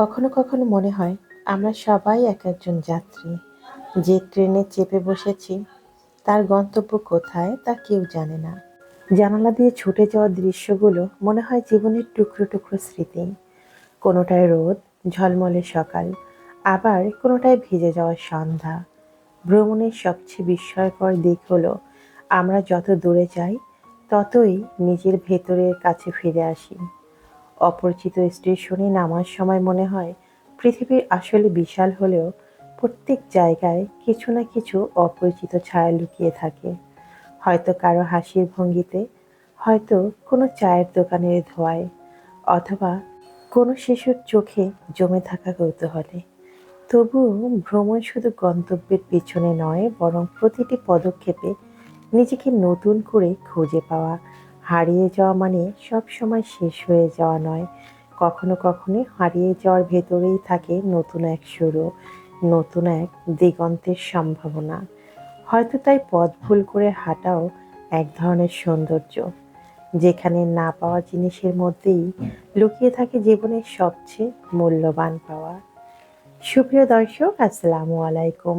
কখনো কখনো মনে হয়, আমরা সবাই এক একজন যাত্রী। যে ট্রেনে চেপে বসেছি, তার গন্তব্য কোথায় তা কেউ জানে না। জানালা দিয়ে ছুটে যাওয়া দৃশ্যগুলো মনে হয় জীবনের টুকরো টুকরো স্মৃতি। কোনোটায় রোদ, ঝলমলে সকাল, আবার কোনোটায় ভিজে যাওয়া সন্ধ্যা। ভ্রমণের সবচেয়ে বিস্ময়কর দিক হলো, আমরা যত দূরে যাই, ততই নিজের ভেতরের কাছে ফিরে আসি। অপরিচিত স্টেশনে নামার সময় মনে হয়, পৃথিবীর আসলে বিশাল হলেও প্রত্যেক জায়গায় কিছু না কিছু অপরিচিত ছায়া লুকিয়ে থাকে। হয়তো কারও হাসির ভঙ্গিতে, হয়তো কোনো চায়ের দোকানের ধোয়ায়, অথবা কোনো শিশুর চোখে জমে থাকা কৌতূহলে। তবুও ভ্রমণ শুধু গন্তব্যের পিছনে নয়, বরং প্রতিটি পদক্ষেপে নিজেকে নতুন করে খুঁজে পাওয়া হারিয়ে যাওয়া মানে সব সময় শেষ হয়ে যাওয়া নয়। কখনো কখনো হারিয়ে যাওয়ার ভেতরেই থাকে নতুন এক শুরু, নতুন এক দিগন্তের সম্ভাবনা। হয়তো তাই পথ ভুল করে হাঁটাও এক ধরনের সৌন্দর্য, যেখানে না পাওয়া জিনিসের মধ্যেই লুকিয়ে থাকে জীবনের সবচেয়ে মূল্যবান পাওয়া। সুপ্রিয় দর্শক, আসসালামু আলাইকুম।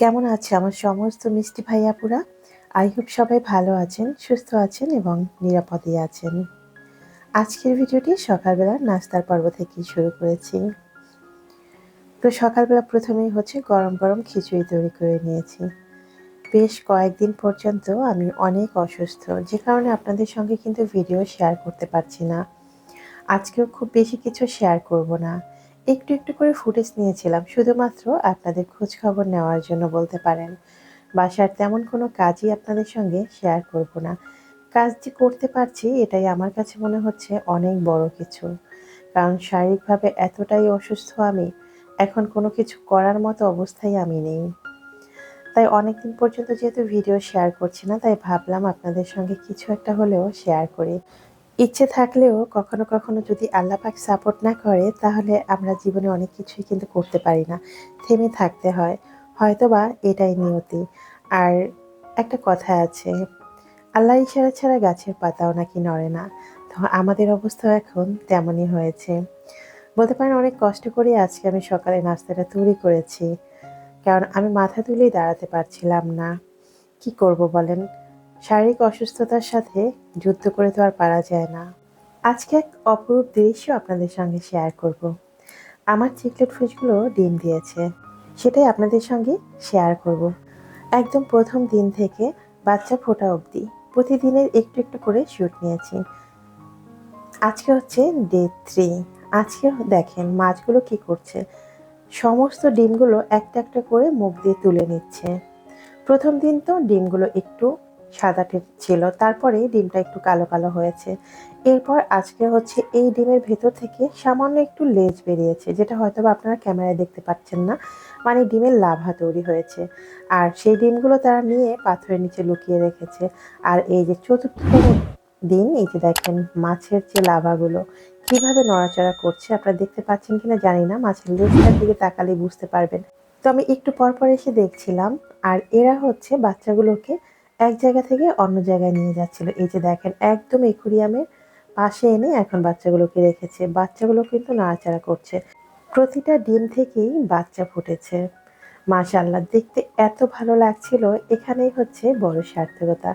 কেমন আছে আমার সমস্ত মিষ্টি ভাইয়াপুরা? আই হোপ সবাই ভালো আছেন, সুস্থ আছেন এবং নিরাপদে আছেন। আজকের ভিডিওটি সকালবেলা নাস্তার পর্ব থেকেই শুরু করেছি। তো সকালবেলা প্রথমেই হচ্ছে গরম গরম খিচুড়ি তৈরি করে নিয়েছি। বেশ কয়েকদিন পর্যন্ত আমি অনেক অসুস্থ, যে কারণে আপনাদের সঙ্গে কিন্তু ভিডিও শেয়ার করতে পারছি না। আজকেও খুব বেশি কিছু শেয়ার করব না। একটু একটু করে ফুটেজ নিয়েছিলাম, শুধুমাত্র আপনাদের খোঁজ খবর নেওয়ার জন্য বলতে পারেন। বাসার তেমন কোনো কাজই আপনাদের সঙ্গে শেয়ার করব না। কাজ যে করতে পারছি, এটাই আমার কাছে মনে হচ্ছে অনেক বড় কিছু। কারণ শারীরিকভাবে এতটাই অসুস্থ আমি, এখন কোনো কিছু করার মতো অবস্থায় আমি নেই। তাই অনেকদিন পর্যন্ত যেহেতু ভিডিও শেয়ার করছি না, তাই ভাবলাম আপনাদের সঙ্গে কিছু একটা হলেও শেয়ার করি। ইচ্ছে থাকলেও কখনো কখনো যদি আল্লাহ পাক সাপোর্ট না করে, তাহলে আমরা জীবনে অনেক কিছুই কিন্তু করতে পারি না। থেমে থাকতে হয়। হয়তোবা এটাই নিয়তি। আর একটা কথা আছে আল্লাহ ইশারা ছাড়া গাছের পাতাও নাকি নড়ে না। তো আমাদের অবস্থা এখন তেমনই হয়েছে। বলতে পারেন অনেক কষ্ট করে আজকে আমি সকালে নাস্তাটা তৈরি করেছি। কারণ আমি মাথা তুলেই দাঁড়াতে পারছিলাম না। কি করব বলেন? শারীরিক অসুস্থতার সাথে যুদ্ধ করে তো আর পারা যায় না। আজকে এক অপরূপ দৃশ্য আপনাদের সঙ্গে শেয়ার করব। আমার চিকলেট ফিশগুলো ডিম দিয়েছে। সেটাই আপনাদের সঙ্গে শেয়ার করব। একদম প্রথম দিন থেকে বাচ্চা ফোটা অবধি প্রতিদিনের একটু একটু করে শ্যুট নিয়েছি। আজকে হচ্ছে ডে থ্রি আজকে দেখেন মাছগুলো কি করছে। সমস্ত ডিমগুলো একটা একটা করে মুখ দিয়ে তুলে নিচ্ছে। প্রথম দিন তো ডিমগুলো একটু সাদাটে ছিল। তারপরে ডিমটা একটু কালো কালো হয়েছে। এরপর আজকে হচ্ছে এই ডিমের ভেতর থেকে সামান্য একটু লেজ বেরিয়েছে, যেটা হয়তো আপনারা ক্যামেরায় দেখতে পাচ্ছেন না। মানে ডিমের লাভা তৈরি হয়েছে। আর সেই ডিমগুলো তারা নিয়ে পাথরের নিচে লুকিয়ে রেখেছে। আর এই যে চতুর্থ দিন, এই যে দেখেন মাছের যে লাভাগুলো, কীভাবে নড়াচড়া করছে আপনারা দেখতে পাচ্ছেন কিনা জানি না, মাছের লেজটার দিকে তাকালে বুঝতে পারবেন। তো আমি একটু পর পর এসে দেখছিলাম, আর এরা হচ্ছে বাচ্চাগুলোকে এক জায়গা থেকে অন্য জায়গায় নিয়ে যাচ্ছিল। এই যে দেখেন, একদম একুরিয়ামের পাশে এনে এখন বাচ্চাগুলোকে রেখেছে। বাচ্চাগুলো কিন্তু নাড়াচাড়া করছে। প্রতিটা ডিম থেকেই বাচ্চা ফুটেছে। মাশাল্লাহ দেখতে এত ভালো লাগছিল। এখানেই হচ্ছে বড় সার্থকতা।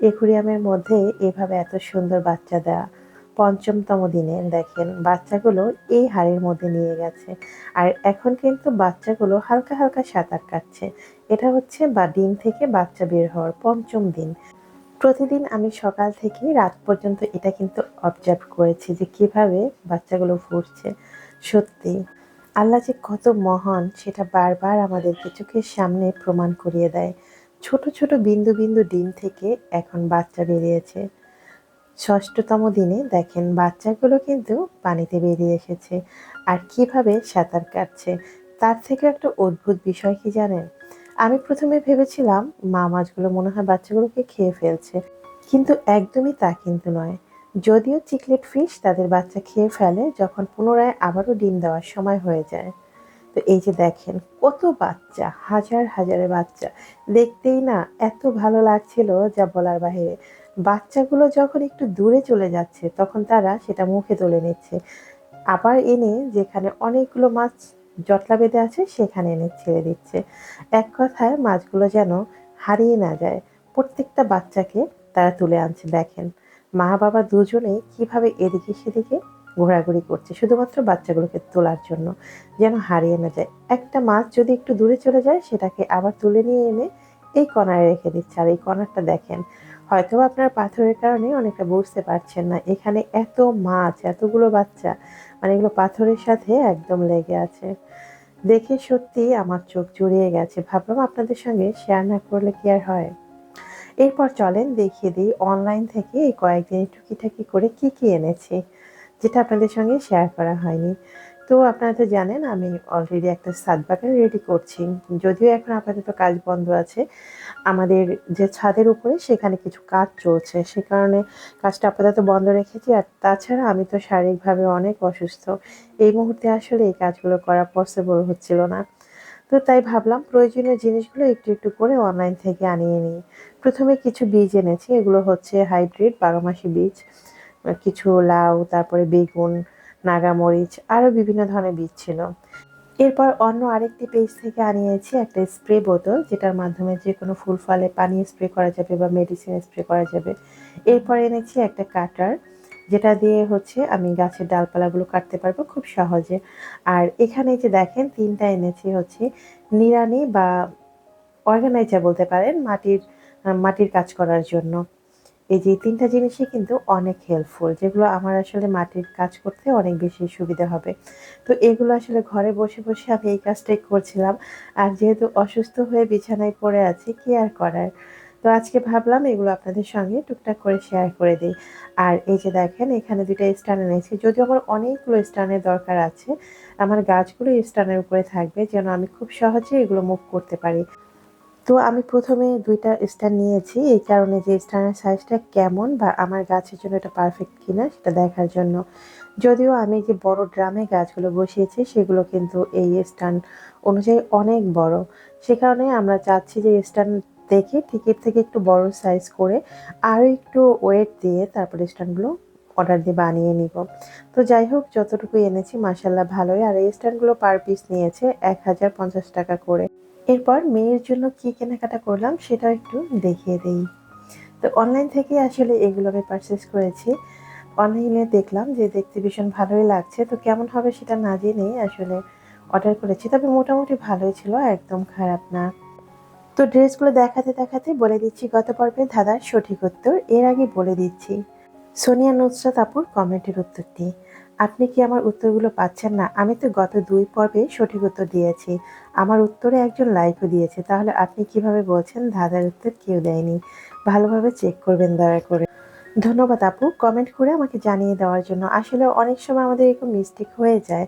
একুরিয়ামের মধ্যে এভাবে এত সুন্দর বাচ্চা দেওয়া পঞ্চমতম দিনে দেখেন, বাচ্চাগুলো এই হাড়ের মধ্যে নিয়ে গেছে। আর এখন কিন্তু বাচ্চাগুলো হালকা হালকা সাঁতার কাটছে। এটা হচ্ছে বা ডিম থেকে বাচ্চা বের হওয়ার পঞ্চম দিন। প্রতিদিন আমি সকাল থেকে রাত পর্যন্ত এটা কিন্তু অবজার্ভ করেছি যে কীভাবে বাচ্চাগুলো ফুটছে। সত্যি, আল্লাহ যে কত মহান, সেটা বারবার আমাদেরকে চোখের সামনে প্রমাণ করিয়ে দেয়। ছোট ছোট বিন্দু বিন্দু ডিম থেকে এখন বাচ্চা বেরিয়েছে। ষষ্ঠতম দিনে দেখেন বাচ্চাগুলো কিন্তু পানিতে বেরিয়ে এসেছে। আর কীভাবে সাঁতার কাটছে, তার থেকে একটা অদ্ভুত বিষয় কি জানেন? আমি প্রথমে ভেবেছিলাম মা মাছগুলো মনে হয় বাচ্চাগুলোকে খেয়ে ফেলছে, কিন্তু একদমই তা কিন্তু নয়। যদিও চিকলেট ফিশ তাদের বাচ্চা খেয়ে ফেলে যখন পুনরায় আবারও ডিম দেওয়ার সময় হয়ে যায়। তো এই যে দেখেন, কত বাচ্চা, হাজার হাজারে বাচ্চা। দেখতেই না এত ভালো লাগছিল যা বলার বাহিরে। বাচ্চাগুলো যখন একটু দূরে চলে যাচ্ছে, তখন তারা সেটা মুখে তুলে নিচ্ছে। আবার এনে যেখানে অনেকগুলো মাছ জটলা বেঁধে আছে, সেখানে এনে ছেড়ে দিচ্ছে। এক কথায় মাছগুলো যেন হারিয়ে না যায়। প্রত্যেকটা বাচ্চাকে তারা তুলে আনছে, দেখেন। মা বাবা দুজনেই কীভাবে এদিকে সেদিকে ঘোরাঘুরি করছে, শুধুমাত্র বাচ্চাগুলোকে তোলার জন্য যেন হারিয়ে না যায়। একটা মাছ যদি একটু দূরে চলে যায়, সেটাকে আবার তুলে নিয়ে এনে এই কণায় রেখে দিচ্ছে। আর এই কণারটা দেখেন হয়তো আপনার পাথরের কারণে অনেকটা বুঝতে পারছেন না। এখানে এত মাছ, এতগুলো বাচ্চা মানে এগুলো পাথরের সাথে একদম লেগে আছে। দেখে সত্যি আমার চোখ জুড়িয়ে গেছে। ভাবলাম আপনাদের সঙ্গে শেয়ার না করলে কি আর হয়? এরপর চলেন, দেখিয়ে দিই অনলাইন থেকে এই কয়েকদিন টুকিটাকি করে কি কি এনেছি, যেটা আপনাদের সঙ্গে শেয়ার করা হয়নি। তো আপনারা তো জানেন, আমি অলরেডি একটা ছাদ বাগান রেডি করছি। যদিও এখন আপাতত কাজ বন্ধ আছে। আমাদের যে ছাদের উপরে সেখানে কিছু কাজ চলছে। সে কারণে কাজটা আপাতত বন্ধ রেখেছি। আর তাছাড়া আমি তো শারীরিকভাবে অনেক অসুস্থ। এই মুহূর্তে আসলে এই কাজগুলো করা পসিবল হচ্ছিল না। তো তাই ভাবলাম প্রয়োজনীয় জিনিসগুলো একটু একটু করে অনলাইন থেকে আনিয়ে নিই। প্রথমে কিছু বীজ এনেছি। এগুলো হচ্ছে হাইব্রিড বারোমাসি বীজ। কিছু লাউ, তারপরে বেগুন নাগামরিচ, আরও বিভিন্ন ধরনের বীজ ছিল। এরপর অন্য আরেকটি পেজ থেকে আনিয়েছি একটা স্প্রে বোতল, যেটার মাধ্যমে যে কোনো ফুল ফলে পানি স্প্রে করা যাবে বা মেডিসিন স্প্রে করা যাবে। এরপর এনেছি একটা কাটার, যেটা দিয়ে হচ্ছে আমি গাছের ডালপালাগুলো কাটতে পারব খুব সহজে। আর এখানে যে দেখেন, তিনটা এনেছি হচ্ছে নিড়ানি বা অর্গানাইজার বলতে পারেন, মাটির মাটির কাজ করার জন্য। এই যে তিনটা জিনিসই কিন্তু অনেক হেল্পফুল যেগুলো আমার আসলে মাটির কাজ করতে অনেক বেশি সুবিধা হবে। তো এগুলো আসলে ঘরে বসে বসে আমি এই কাজটাই করছিলাম। আর যেহেতু অসুস্থ হয়ে বিছানায় পড়ে আছি, কি আর করার? তো আজকে ভাবলাম এগুলো আপনাদের সঙ্গে টুকটাক করে শেয়ার করে দিই। আর এই যে দেখেন, এখানে দুইটা স্ট্যান্ড এনেছি। যদিও আমার অনেকগুলো স্ট্যান্ডের দরকার আছে, আমার গাছগুলো স্ট্যান্ডের উপরে থাকবে, যেন আমি খুব সহজে এগুলো মুভ করতে পারি। তো আমি প্রথমে দুইটা স্ট্যান্ড নিয়েছি, এই কারণে যে স্ট্যান্ডের সাইজটা কেমন বা আমার গাছের জন্য এটা পারফেক্ট কিনা সেটা দেখার জন্য। যদিও আমি যে বড় ড্রামে গাছগুলো বসিয়েছি, সেগুলো কিন্তু এই স্ট্যান্ড অনুযায়ী অনেক বড়। সে কারণে আমরা চাচ্ছি যে স্ট্যান্ড দেখে টিকিট থেকে একটু বড় সাইজ করে আরও একটু ওয়েট দিয়ে তারপরে স্ট্যান্ডগুলো অর্ডার দিয়ে বানিয়ে নিব। তো যাই হোক, যতটুকু এনেছি মাসাল্লাহ ভালোই। আর এই স্ট্যান্ডগুলো পার পিস নিয়েছে এক হাজার পঞ্চাশ টাকা করে। এরপর মেয়ের জন্য কি কেনাকাটা করলাম সেটা একটু দেখিয়ে দিই। তো অনলাইন থেকে আসলে এগুলো আমি পারচেস করেছি। অনলাইনে দেখলাম যে দেখতে ভীষণ ভালোই লাগছে। তো কেমন হবে সেটা না জেনেই আসলে অর্ডার করেছি। তবে মোটামুটি ভালোই ছিল, একদম খারাপ না। তো ড্রেসগুলো দেখাতে দেখাতে বলে দিচ্ছি গত পর্বে ধাঁধার সঠিক উত্তর। এর আগে বলে দিচ্ছি, সোনিয়া নুসরাত আপুর কমেন্টের উত্তরটি। আপনি কি আমার উত্তরগুলো পাচ্ছেন না? আমি তো গত দুই পর্বে সঠিক উত্তর দিয়েছি। আমার উত্তরে একজন লাইকও দিয়েছে। তাহলে আপনি কীভাবে বলছেন ধাঁধার উত্তর কেউ দেয়নি? ভালোভাবে চেক করবেন, দয়া করে। ধন্যবাদ আপু। কমেন্ট করে আমাকে জানিয়ে দেওয়ার জন্য। আসলে অনেক সময় আমাদের এরকম মিস্টেক হয়ে যায়।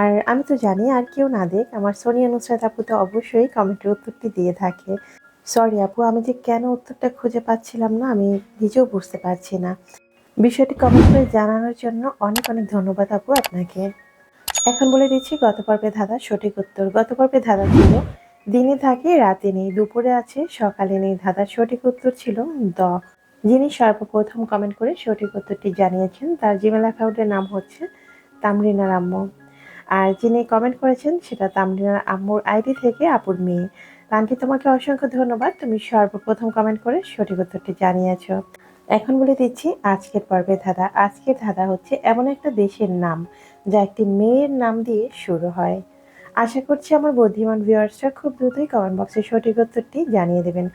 আর আমি তো জানি, আর কেউ না দেখ। আমার সোনিয়া নুসরাত আপু তো অবশ্যই কমেন্টের উত্তরটি দিয়ে থাকে। সরি আপু, আমি যে কেন উত্তরটা খুঁজে পাচ্ছিলাম না, আমি নিজেও বুঝতে পারছি না। বিষয়টি কমেন্ট করে জানানোর জন্য অনেক অনেক ধন্যবাদ আপু আপনাকে। এখন বলে দিচ্ছি, গত পর্বে ধাঁধার সঠিক উত্তর। গত পর্বে ধাঁধা ছিল, দিনে থাকে, রাতে নেই, দুপুরে আছে, সকালে নেই। ধাঁধার সঠিক উত্তর ছিল দ। যিনি সর্বপ্রথম কমেন্ট করে সঠিক উত্তরটি জানিয়েছেন, তার জিমেল অ্যাকাউন্টের নাম হচ্ছে তামরিনা রাম্য আর যিনি কমেন্ট করেছেন, সেটা তামরিনার আম্মুর আইডি থেকে আপুর মেয়ে। তানটি তোমাকে অসংখ্য ধন্যবাদ। তুমি সর্বপ্রথম কমেন্ট করে সঠিক উত্তরটি জানিয়েছ। এখন বলে দিচ্ছি, আজকের পর্বে ধাঁধা। আজকের ধাঁধা হচ্ছে এমন একটা দেশের নাম, যা একটি মেয়ের নাম দিয়ে শুরু হয়। আশা করছি আমার বুদ্ধিমান ভিউয়ার্সরা খুব দ্রুতই কমেন্ট বক্সে সঠিক উত্তরটি জানিয়ে দেবেন।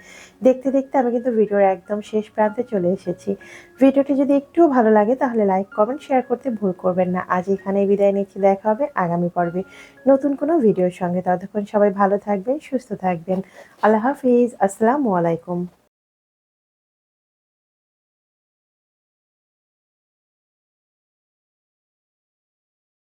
দেখতে দেখতে আমি কিন্তু ভিডিওর একদম শেষ প্রান্তে চলে এসেছি। ভিডিওটি যদি একটুও ভালো লাগে, তাহলে লাইক কমেন্ট শেয়ার করতে ভুল করবেন না। আজ এখানেই বিদায় নিচ্ছি, দেখা হবে আগামী পর্বে নতুন কোনো ভিডিওর সঙ্গে। ততক্ষণ সবাই ভালো থাকবেন, সুস্থ থাকবেন। আল্লাহ হাফিজ। আসসালামু আলাইকুম।